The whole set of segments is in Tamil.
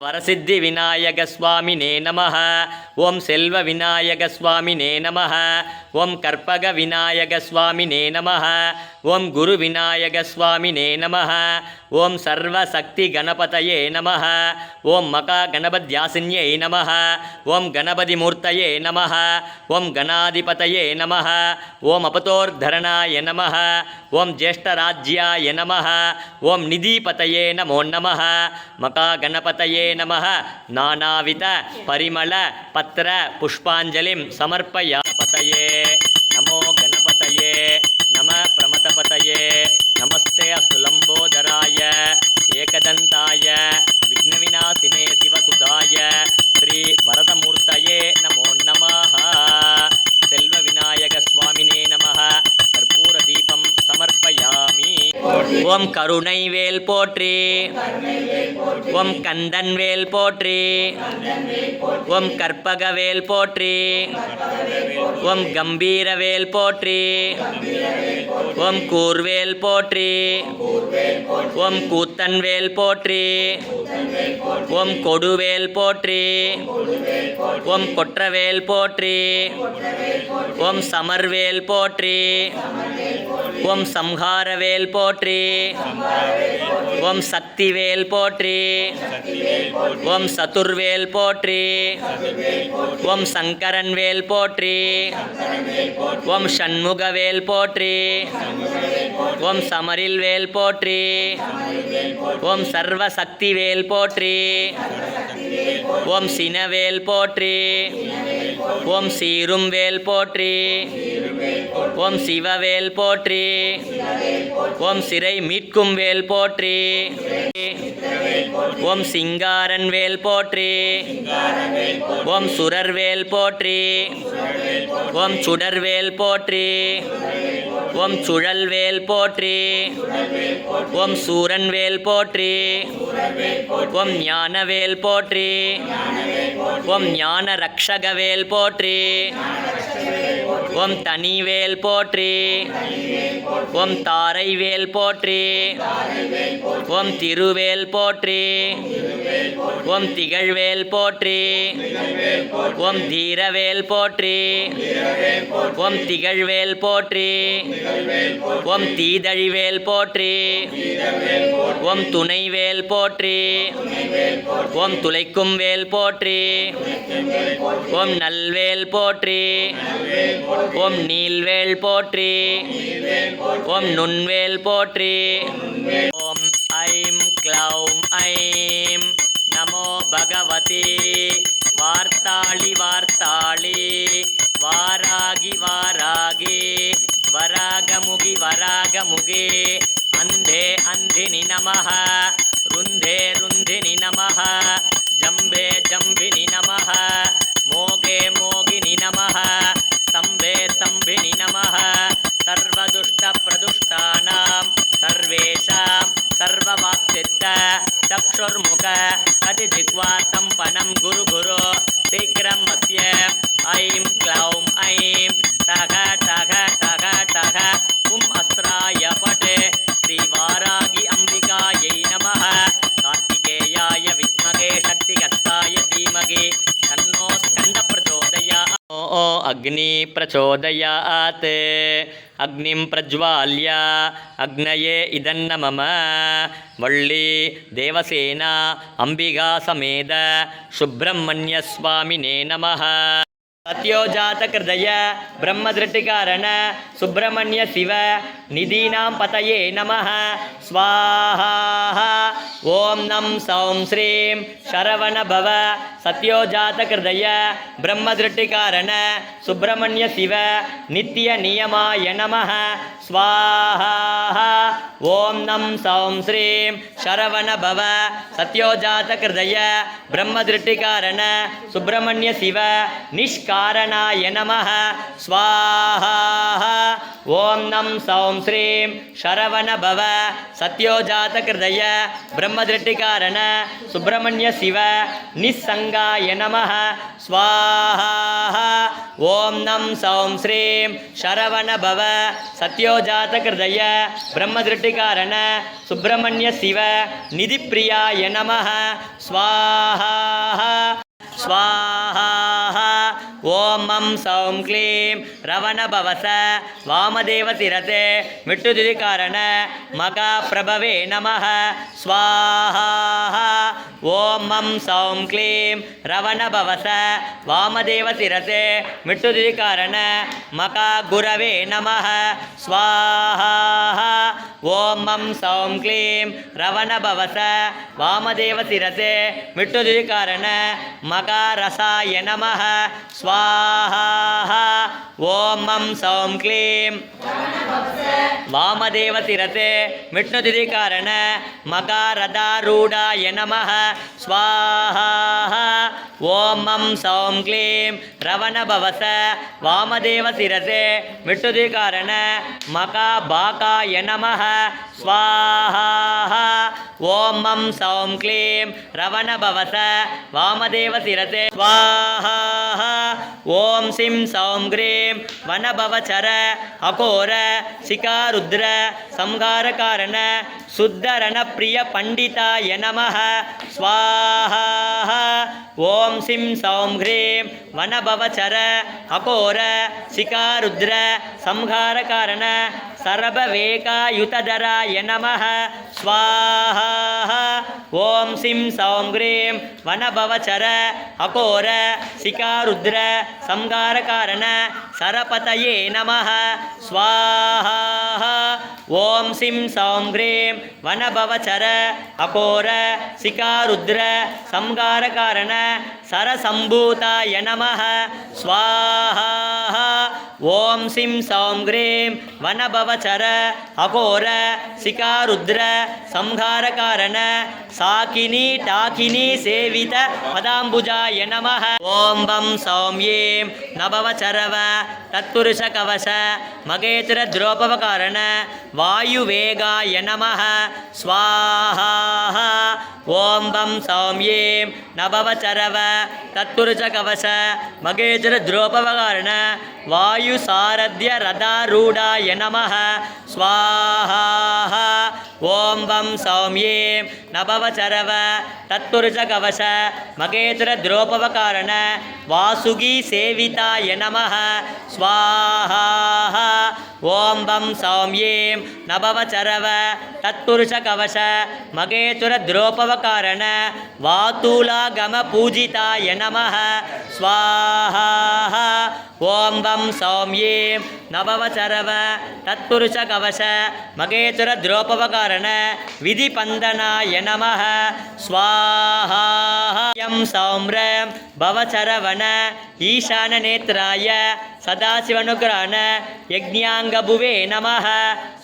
வரசித்தி விநாயக சுவாமினே நம ஓம் செல்வ விநாயக சுவாமினே நம ஓம் கற்பக விநாயக சுவாமினே நம ஓம் குரு விநாயக சுவாமினே நம ஓம் சர்வ சக்தி கணபதயே நம ஓம் மகா கணபத்யாசின்யை நம ஓம் கணபதி மூர்த்தையே நம ஓம் கணாதிபதயே நம ஓம் அபதோர்தரணாய நம ஓம் ஜேஷ்டராஜ்யாய நம ஓம் நிதிபதயே நமோ நம மகா கணபதயே நம நானாவித பரிமள பத்திர புஷ்பாஞ்சலிம் சமர்ப்பயா பதயே நமோ கணபதையே. நம பிரமதபதையே. நமஸ்தே அஸ்து லம்போதராய ஏகதந்தாய. விக்னவிநாசினே சிவசுதாய. ஸ்ரீ வரதமூர்த்தயே நமோ நமः செல்வ விநாயக சுவாமினே நமः கற்பூர தீபம் சமர்ப்பயாமி ஓம் கருணை வேல் போற்றி. ஓம் கந்தன் வேல் போற்றி. ஓம் கற்பக வேல் போற்றி. ஓம் கம்பீர வேல் போற்றி. ஓம் கூர்வேல் போற்றி. ஓம் கூத்தன் வேல் போற்றி. ஓம் கொடுவேல் போற்றி. ஓம் கொற்றவேல் போற்றி. ஓம் சமர்வேல் போற்றி. ஓம் சம்ஹாரவேல் போற்றி. ஓம் சக்திவேல் போற்றி. ஓம் சதுர்வேல் போற்றி. ஓம் சங்கரன்வேல் போற்றி. ஓம் சண்முகவேல் போற்றி. ஓம் சமரில் வேல் போற்றி. ஓம் சர்வசக்திவேல் போற்றி. ஓம் சினவேல் போற்றி. ஓம் சீரும் வேல் போற்றி. ஓம் சிவவேல் போற்றி. ஓம் சிறை மீட்கும் வேல் போற்றி. ஓம் சிங்காரன் வேல் போற்றி. ஓம் சுரர்வேல் போற்றி. ஓம் சுடர்வேல் போற்றி. ஓம் சுழல்வேல் போற்றி. ஓம் சூரன்வேல் போற்றி. ஓம் ஞானவேல் போற்றி. ஓம் ஞான ரக்ஷகவேல் போற்றி. ஓம் தனிவேல் போற்றி. ஓம் தாரைவேல் போற்றி. ஓம் திருவேல் போற்றி. ஓம் திகழ்வேல் போற்றி. ஓம் தீரவேல் போற்றி. ஓம் திகழ்வேல் போற்றி. ஓம் தீதழிவேல் போற்றி. ஓம் துணைவேல் போற்றி. ஓம் துளைக்கும் வேல் போற்றி. ஓம் நல்வேல் போற்றி. ஓம் நீல்வேல் போற்றி. ஓம் நுண்வேல் போற்றி. ஓம் ஐம் க்ளௌம் ஐம். நமோ பகவதி. வார்த்தாளி வார்த்தாளி. வாராகி வாராகி. வராகமுகி வராகமுகி. அந்தே அந்தினி நமः ருந்தே ருந்தினி நமः ஜம்பே ஜம்பினி நமः மோகே மோகினி நமः सर्वदुष्टप्रदुष्टानां सर्वेषां सर्वमाप्सित चक्षुर्मुख अतिजिह्वासम्पनं गुरुगुरो गुरु अस्य ऐं क्लौं ऐं तः अग्नि प्रचोदयात् अग्निं प्रज्वाल्य अग्नये इदन्न मम वल्ली देवसेना अम्बिकासमेत सुब्रह्मण्यस्वामिने नमः சத்யோஜாத்தகிருதய பிரம்மதிருட்டிகாரண சுப்பிரமணிய சிவ நிதீனாம் பதயே நம ஸ்வாஹா ஓம் நம் சௌம் ஸ்ரீம் சரவண பவ சத்யோஜாத்தகிருதய பிரம்மதிருட்டிகாரண சுப்பிரமணிய சிவ நித்திய நியமாய நம ஸ்வாஹா ஓம் நம் சௌம் ஸ்ரீம் சரவண பவ சத்யோஜாத்தகிருதய பிரம்மதிருட்டிகாரண சுப்பிரமணிய சிவ நிஷ்கா காரணாய நம ஸ்வாஹா ஓம் நம் சௌம் ஸ்ரீம் சரவண பவ சத்யோஜாத கிருதய பிரம்மதிருட்டிகாரண சுப்பிரமணிய சிவ நிசங்காய நம ஸ்வாஹா ஓம் நம் சௌம் ஸ்ரீம் சரவண பவ சத்யோஜாத கிருதய பிரம்மதிருட்டிகாரண சுப்பிரமணிய சிவ நிதிப்பிரியாய நம ஸ்வாஹா ஸ்வாஹா ஓம் மம் சௌம் க்ளீம் ரவணபவச வாமதேவ சிரதே விட்டுதிதிகாரண மகா பிரபவே நம ஸ்வாஹா. ஓம் மம் சௌம் க்ளீம் ரவணபவச வாமதேவ சிரதே விட்டுதிதிகாரண மகா குரவே நம ஸ்வாஹா. ஓம் மம் சௌம் க்ளீம் ரவணபவச வாமதேவ சிரதே விட்டுதிதிகாரண மகா ரசாய நம ஸ்வா स्वाहा ॐ ஓம் மம் சௌம் க்ளீம் ரவணபவச வாமதேவ சிரசே விட்டுதிகாரண மகா பாகாய நமஹ ஸ்வாஹா ஓம் மம் சௌம் க்ளீம் ரவணபவச வாமதேவ சிரசே ஸ்வாஹா ஓம் சிம் சௌம் க்ரீம் வனபவச்சர அகோர சிகாருத்ர சம்ஹாரகாரண சுத்தரணப்பிரிய பண்டிதாய நம ஸ்வாஹா. ஓம் சிம் சௌம் ஹ்ரீம். வனபவச்சர அகோர. சிகாருத்ர. சம்ஹாரகாரண. சரபவேகாயுதராய நம ஸ்வாஹா. ஓம் சிம் சௌம் ஹ்ரீம். வனபவச்சர அகோர. சிகாருத்ர. சம்ஹாரகாரண. சரபதயே நம ஸ்வாஹா. ஓம் சிம் சௌம் ஹ்ரீம். வனபவசர அகோர சிகாருத்ர சம்காரகாரண சரசம்பூதாய நமஹ ஸ்வாஹா ஓம் சிம் சௌம் கிரீம் வனபவச்சர அகோர சிகாருத்ர சம்ஹாரகாரண சாக்கினி டாக்கினி சேவித பதாம்புஜாய நம ஓம் பம் சௌம் ஏம் நபவச்சரவ தத்புருஷ கவச மகேந்திர துரோபவகாரண வாயு வேகாய நமஹ. स्वाहा ॐ वं सौम्यीं नभवचरव तत्पुरुषकवश मगेतरद्रोपवकारण वायुसारथ्यरथारूढाय नमः स्वाहा ॐ वं सौम्यीं சத்புருஷ கவச மகேஸ்வர துரோபவகாரண வாத்தூலாகம பூஜிதாய நம ஸ்வாஹா. ஓம் வம் சௌம்யேம் நவவ சரவ தத்புருஷ கவச மகேஸ்வர துரோபவகாரண விதி நம ஸ்வாஹா. எம் சௌம்ரம் பவசரவண ஈசான நேத்ராய சதாசிவனுகிரான யஜ்ஞாங்கபுவே நம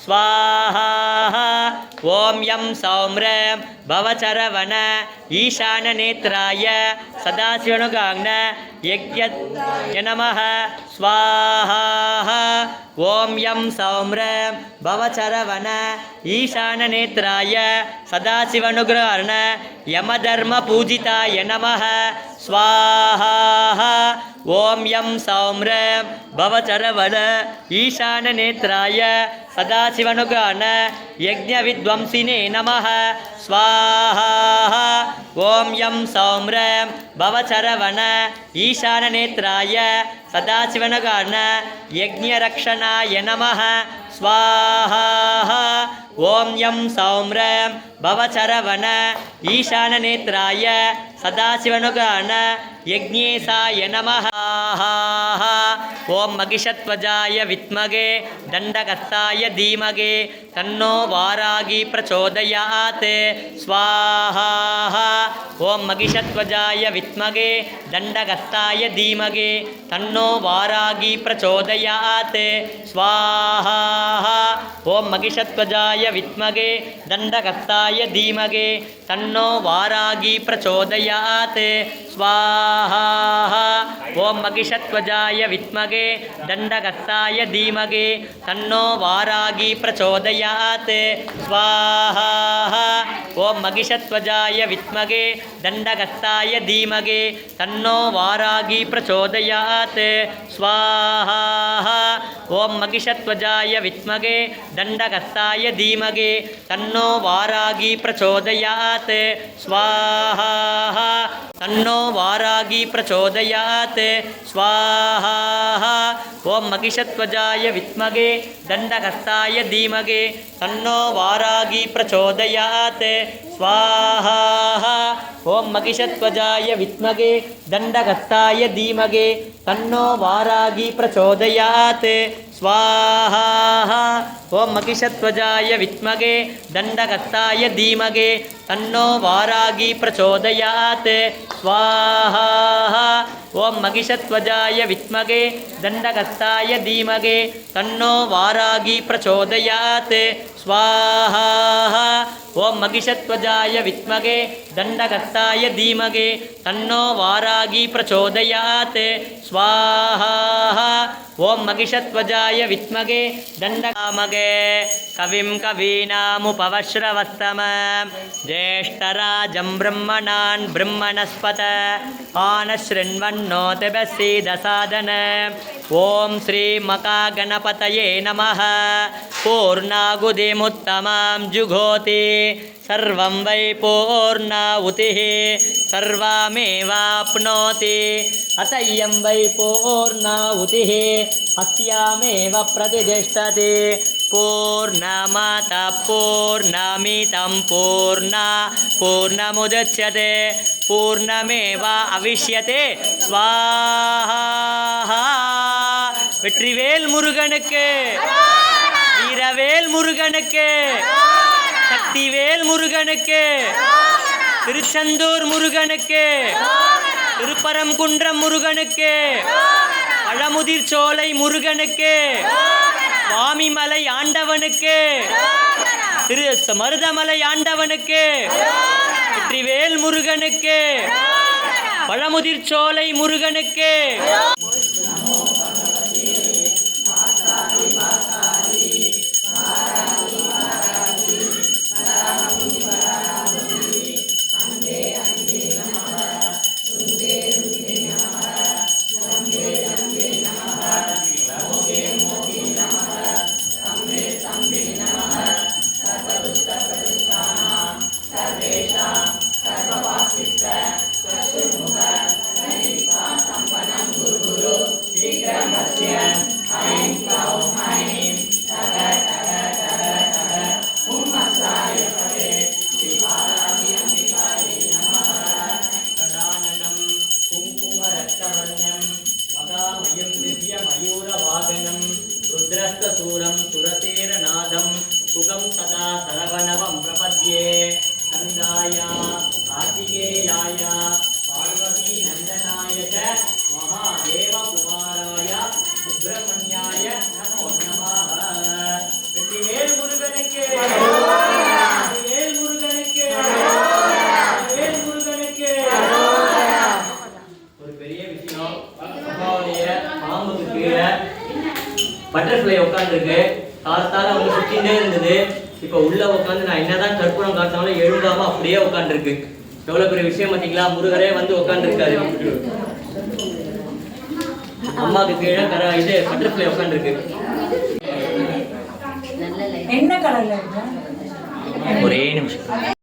ஸ்வாஹா. ஓம் யம் சௌம்ர பவசரவண ஈசான நேத்ராய சதாசிவனுகாங்ன யஜ்ய நம ஸ்வாஹா. ஓம் யம் சௌம்ர பவசரவண ஈசான நேத்ராய சதாசிவனுகிரான யமதர்ம பூஜிதாய நம स्वाहा ॐ यं सौम्रं भवचरवण ईशाननेत्राय सदाशिवनुगान यज्ञविद्वंसिने नमः स्वाहा ॐ यं सौम्रं भवचरवण ईशाननेत्राय सदाशिवनुगान यज्ञरक्षणाय नमः स्वाहा ॐ यं सौम्रं भवचरवण ईशाननेत्राय சதாசிவனுகான யஜ்ஞேசாய நம ஓம் மகிஷத்வஜாய வித்மகே தண்டகத்தாய தீமகே தன்னோ வாராகி பிரச்சோதயாத் ஸ்வாஹா ஓம் மகிஷத்வஜாய வித்மகே தண்டகத்தாய தீமகே தன்னோ வாராகி பிரச்சோதயாத் ஸ்வாஹா ஓம் மகிஷத்வஜாய வித்மகே தண்டகத்தாய தீமகே தன்னோ வாராகி பிரச்சோதயா स्वाहा। ॐ मगिषत्वजाय विद्मगे दण्डगत्साय धीमगे तन्नो वारागी प्रचोदयात्। स्वाहा। ॐ मगिषत्वजाय विद्मगे दण्डगत्साय धीमगे तन्नो वारागी प्रचोदयात्। स्वाहा। ॐ मगिषत्वजाय विद्मगे दण्डगत्साय धीमगे तन्नो वारागी प्रचोदयात्। स्वाहा। स्वाहा तन्नो वारागी प्रचोदयात्। स्वाहा ॐ मगिषत्वजाय विद्मगे दण्डहस्ताय धीमगे तन्नो वारागी प्रचोदयात्। स्वाहा ஓம் மகிஷத்வஜாய வித்மகே தண்டகத்தாய தீமகே தன்னோ வாராகி பிரச்சோதயாத். ஸ்வாஹா. ஓம் மகிஷத்வஜாய வித்மகே தண்டகத்தாய தீமகே தன்னோ வாராகி பிரச்சோதயாத். ஸ்வாஹா. ஓம் மகிஷத்வஜாய வித்மகே தண்டகத்தாய தீமகே தன்னோ வாராகி பிரச்சோதயாத். ஸ்வாஹா. ॐ महिषत्वजाय वित्मगे दण्डगस्थाय धीमगे तन्नो वारागी प्रचोदयात् स्वाहा ॐ महिषत्वजाय वित्मगे दण्डकामगे कविं कवीनामुपवश्रवस्तम ज्येष्ठराजं ब्रह्मणान् ब्रह्मणस्पत आनश्रृण्वन्नो ॐ श्रीमकागणपतये नमः पूर्णागुदिमुत्तमां जुघोति सर्वं वै पूर्णाहुतिः सर्वमेवाप्नोति अत इयं वै पूर्णाहुतिः अस्यामेव प्रतिष्ठति पूर्णमाता पूर्णमितं पूर्णा पूर्णमुदच्यते பூர்ணமேவா அவிஷ்யதே ஸ்வாஹா வெற்றிவேல் முருகனுக்கு வீரவேல் முருகனுக்கு சக்திவேல் முருகனுக்கு. திருச்செந்தூர் முருகனுக்கு. திருப்பரங்குன்றம் முருகனுக்கு. பழமுதிர் சோலை முருகனுக்கு. சுவாமிமலை ஆண்டவனுக்கு. திரு மருதமலை ஆண்டவனுக்கு. வெற்றிவேல் முருகனுக்கு. பழமுதிர் சோலை முருகனுக்கு. சுகம் சதா சரவணவம் பிரபத்யே கந்தாய கார்த்திகேயாய பார்வதி நந்தனாய ச மகாதேவகுமாராய சுப்பிரமணியாய நமோ நமः வெற்றிவேல் முருகனுக்கு வெற்றிவேல் முருகனுக்கு வெற்றிவேல் முருகனுக்கு ஒரு பெரிய விஷயம். பாம்புக்கு கீழே பட்டர்ஃப்ளை உட்காந்துருக்கு காத்தால அவங்க சுத்திட்டே இருந்தது. இப்போ உள்ள உட்காந்து நான் என்னதான் கற்பூரம் காட்டினாலும் எழுந்தாம அப்படியே உட்காந்துருக்கு எவ்வளவு பெரிய விஷயம் பார்த்தீங்களா முருகரே வந்து உட்காந்துருக்காரு அம்மாவுக்கு கீழே கர இது பட்டர்ஃப்ளை உட்காந்துருக்கு என்ன கலர்ல இருக்கு? ஒரே நிமிஷம்.